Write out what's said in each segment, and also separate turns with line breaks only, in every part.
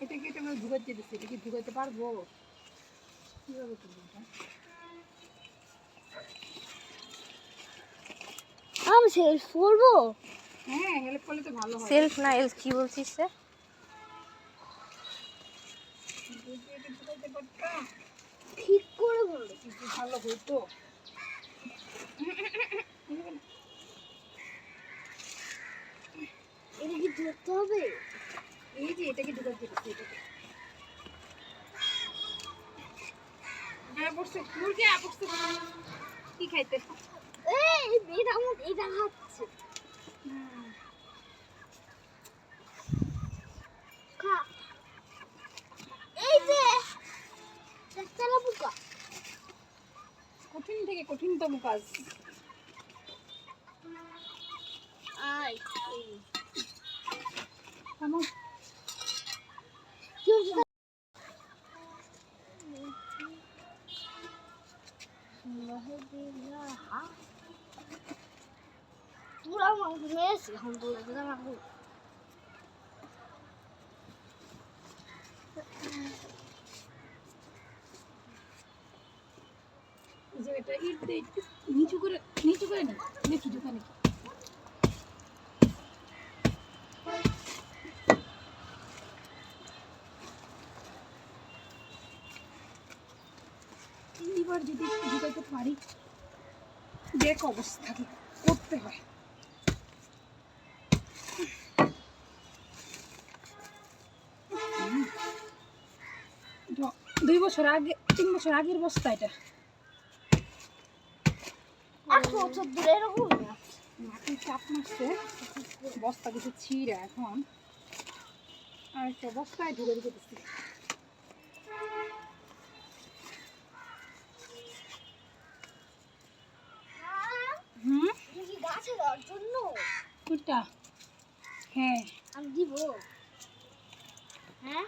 এটা কি এটা ঢুকাতে দিচ্ছে এটা কি ঢুকাতে পারব? কীভাবে করব এটা?
আমি সেলফ করব?
হ্যাঁ হেল্প করলে তো ভালো হয়।
সেলফ না এলস কি বলছিস সে
ঠিক করে
একটু ভালো হতো
এটা কি ধরতে হবে
এই যে এটাকে ঢুকাতে দিচ্ছে এটাকে। কি খাইতে?
এই এটা এটা খাচ্ছে এই যে
কঠিন থেকে কঠিনতম কাজ।
আই
আমার যদি ঢুকাতে পারি দেখ অবস্থা কি করতে হয়। দুই বছর আগে তিন বছর আগের বস্তা এটা। মাটির চাপ মারছে। বস্তা কিছু ছিঁড়া এখন। আর একটা বস্তায় ঢুকে ঢুকে দিচ্ছি। হ্যাঁ।
হ্যাঁ?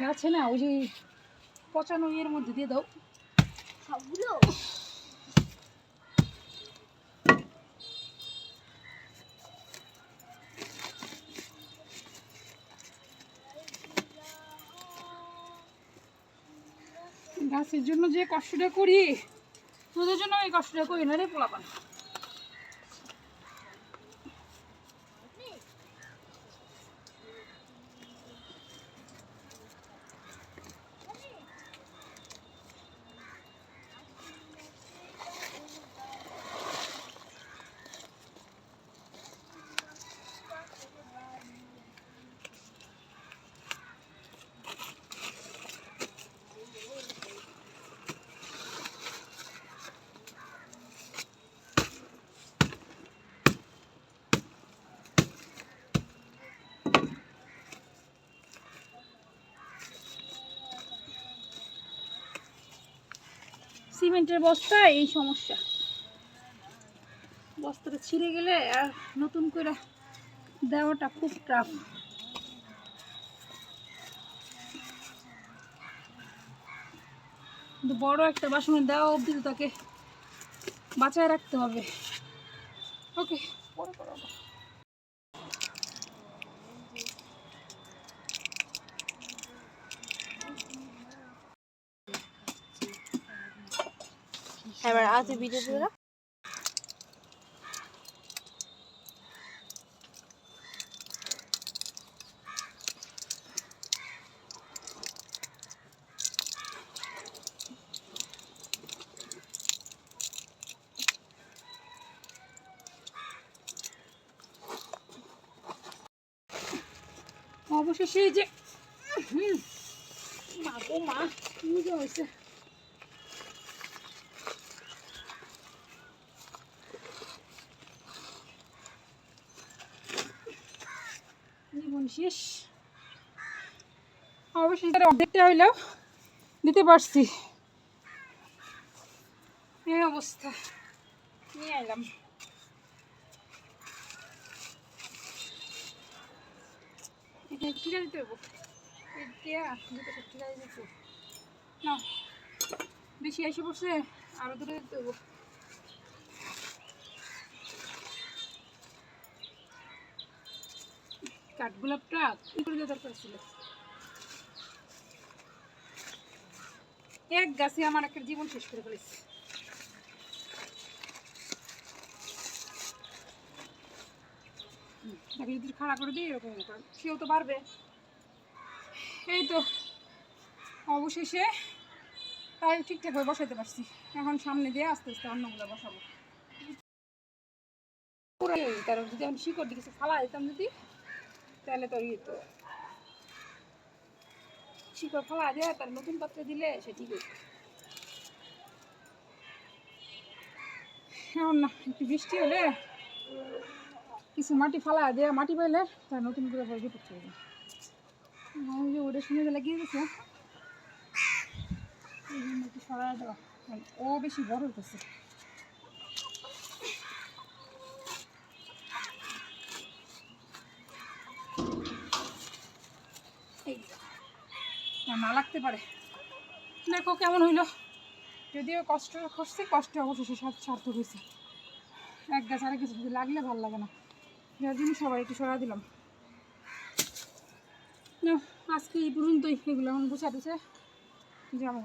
গাছে না ওই যে পচানো ইয়ের মধ্যে দিয়ে দাও।
সবগুলো?
গাছের জন্য যে কষ্টটা করি তোদের জন্য এই কষ্টটা করি না রে পোলাপান। সিমেন্টের বস্তা, এই সমস্যা। বস্তাটা ছিঁড়ে গেলে আর নতুন করে দেওয়াটা খুব টাফ বড় একটা বাসনে দেওয়া অবধি তাকে বাঁচায় রাখতে হবে। ওকে, পরে করাবো।
এবার আজ ভিডিও দিয়ে দাও।
অবশেষে এই যে হুম, মা গো মা কি যে হয়েছে জীবন শেষ। অবশেষে অর্ধেকটা হইলেও দিতে পারছি। এই অবস্থা। নিয়ে এলাম। এটা ঠিকা দিতে হব না, বেশি এসে পড়ছে, আরও দুটো দিতে হব কাঠগোলাপটা কি করে দরকার ছিল। এক গাছে আমার একটা জীবন শেষ করে ফেলেছে। তাকে যদি খাড়া করে দিই, এরকম সেও তো পারবে। এই তো, অবশেষে তাই ঠিকঠাকভাবে বসাতে পারছি। এখন সামনে দিয়ে আস্তে আস্তে অন্যগুলো বসাবো। তার যদি আমি শিকড় দিকে ফালা দিতাম যদি তাহলে তো ইয়ে তো। শিকড় ফালা দেওয়া তার নতুন পাত্রে দিলে সে ঠিক এখন না, একটু বৃষ্টি হলে কিছু মাটি ফালা দেওয়া মাটি পাইলে তার নতুন করে রিপোর্ট চলবে আমি যে ওটা শুনে লাগিয়ে গেছে এই সরাই দেওয়া। ও বেশি বড় হতেছে না, লাগতে পারে। দেখো কেমন হইল। যদিও কষ্ট করছি কষ্ট সব সার্থক হয়েছে। এক গাছ আরে কিছু লাগলে ভালো লাগে না। যার জন্য সবাই একটু সরা দিলাম। আজকে এই পর্যন্তই। এগুলো এখন বুঝা দিছে যাব।